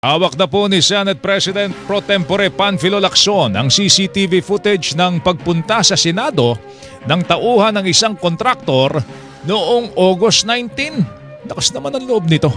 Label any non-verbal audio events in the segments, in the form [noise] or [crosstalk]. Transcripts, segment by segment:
Hawak na po ni Senate President Pro Tempore Panfilo Lacson ang CCTV footage ng pagpunta sa Senado ng tauhan ng isang kontraktor noong August 19. Lakas naman ang loob nito.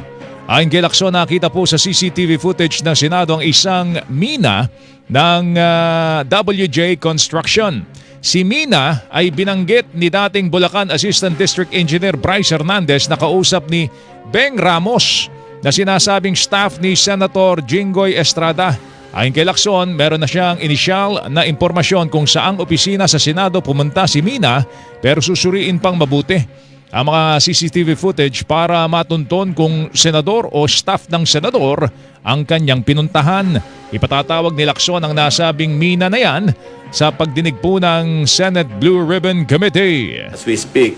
Ayon kay Lacson, nakita po sa CCTV footage ng Senado ang isang mina ng ah, WJ Construction. Si Mina ay binanggit ni dating Bulacan Assistant District Engineer Bryce Hernandez na kausap ni Beng Ramos na sinasabing staff ni Senator Jinggoy Estrada. Ayon kay Lacson, meron na siyang inisyal na impormasyon kung saang opisina sa Senado pumunta si Mina pero susuriin pang mabuti ang mga CCTV footage para matunton kung senador o staff ng senador ang kanyang pinuntahan. Ipatatawag ni Lacson ang nasabing mina na yan sa pagdinig po ng Senate Blue Ribbon Committee. As we speak,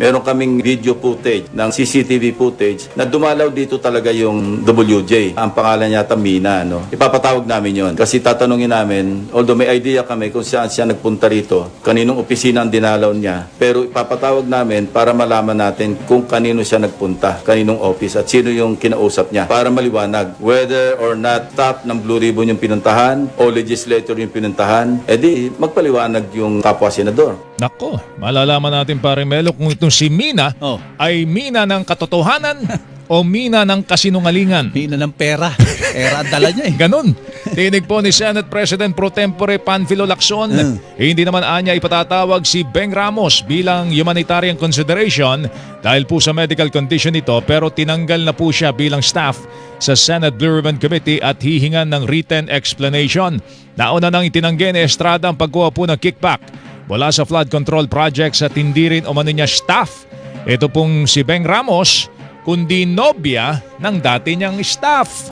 meron kaming video footage ng CCTV footage na dumalaw dito talaga yung WJ. Ang pangalan yata Mina, no? Ipapatawag namin yon Kasi tatanungin namin, although may idea kami kung saan siya nagpunta rito, kaninong opisina ang dinalaw niya, pero ipapatawag namin para malaman natin kung kanino siya nagpunta, kaninong office at sino yung kinausap niya para maliwanag whether or not top ng Blue Ribbon yung pinuntahan o legislator yung pinuntahan, edi magpaliwanag yung kapwa senador. Nako, malalaman natin pare Melo kung itong si Mina Oh. ay Mina ng katotohanan [laughs] o Mina ng kasinungalingan. Hina ng pera. Pera ang dala niya eh. Ganon. Tinig po ni Senate President Pro Tempore Panfilo Lacson, hindi naman anya ipatatawag si Beng Ramos bilang humanitarian consideration dahil po sa medical condition nito pero tinanggal na po siya bilang staff sa Senate Blue Ribbon Committee at hihingan ng written explanation. Nauna nang itinanggi ni Estrada ang pagkuha po ng kickback mula sa flood control projects at hindi rin umano staff. Ito pong si Beng Ramos, kundi nobya ng dati niyang staff.